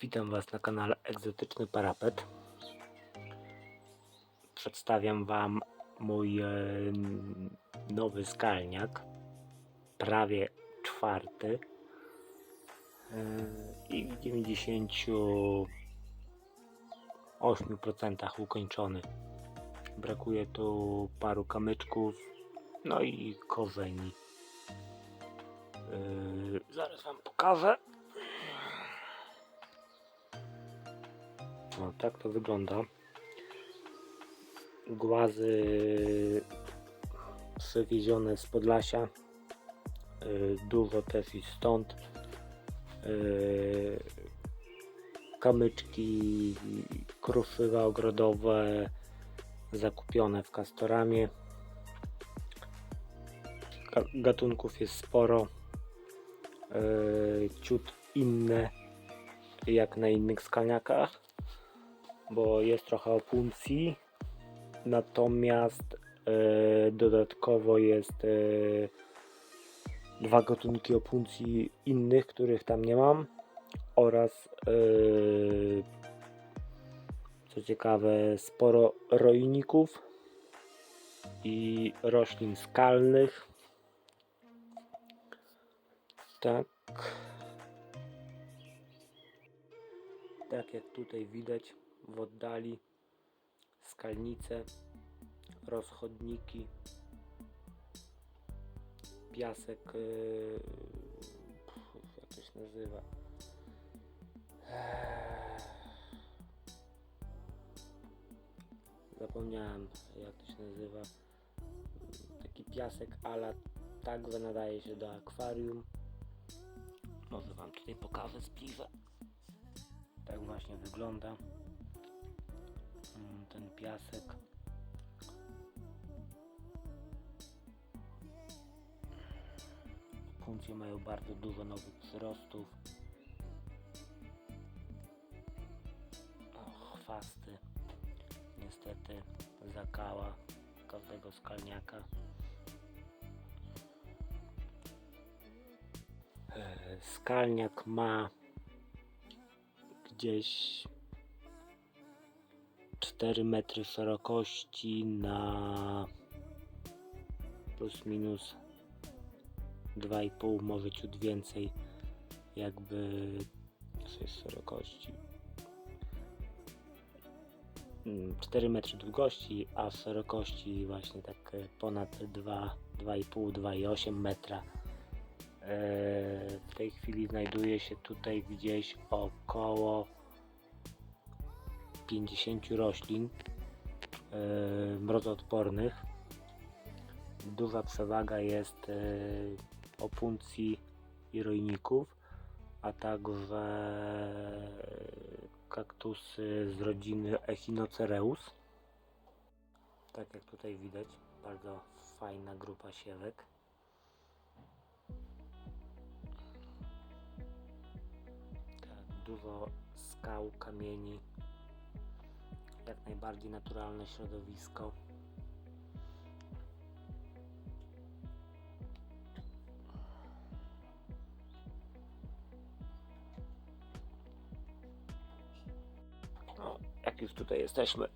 Witam Was na kanale Egzotyczny Parapet. Przedstawiam Wam mój e, nowy skalniak, prawie czwarty e, i w 98% ukończony. Brakuje tu paru kamyczków, no i korzeni. E, zaraz Wam pokażę. No, tak to wygląda. Głazy przywiezione z Podlasia. Yy, Dużo też i stąd. Yy, Kamyczki, kruszywa ogrodowe zakupione w Castoramie. Ga- Gatunków jest sporo. Yy, Ciut inne jak na innych skalniakach bo jest trochę opuncji. Natomiast e, dodatkowo jest e, dwa gatunki opuncji innych, których tam nie mam. Oraz e, co ciekawe, sporo rojników i roślin skalnych. Tak. Tak jak tutaj widać w oddali skalnice, rozchodniki, piasek, yy, jak to się nazywa? Eee, Zapomniałem jak to się nazywa. Taki piasek ala tak nadaje się do akwarium. Może wam tutaj pokażę zbliżę. Tak właśnie wygląda ten piasek. Punkcie mają bardzo dużo nowych przyrostów. O, chwasty. Niestety zakała każdego skalniaka. E, Skalniak ma gdzieś 4 metry szerokości na plus minus 2,5 może ciut więcej jakby co jest szerokości Mm, 4 metry długości, a szerokości właśnie tak e, ponad 2, 2,5, 2,8 metra. E, W tej chwili znajduje się tutaj gdzieś około 50 roślin e, mrozoodpornych. Duża przewaga jest e, opuncji i rojników, a także kaktusy z rodziny Echinocereus. Tak jak tutaj widać, bardzo fajna grupa siewek. Tak, dużo skał, kamieni, jak najbardziej naturalne środowisko. No, jak już tutaj jesteśmy,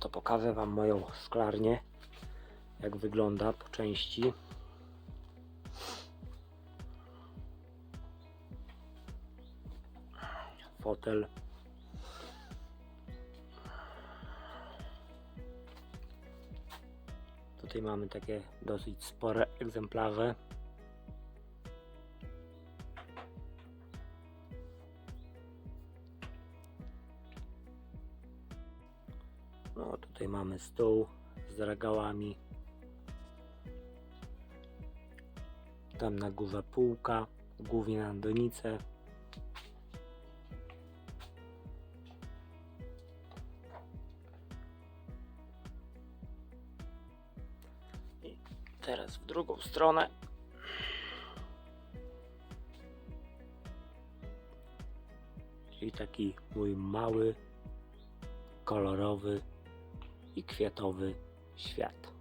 to pokażę Wam moją szklarnię, jak wygląda po części. Fotel Tutaj mamy takie dosyć spore egzemplarze. No tutaj mamy stół z regałami. Tam na górze półka, głównie na donice. Teraz w drugą stronę. Czyli taki mój mały, kolorowy i kwiatowy świat.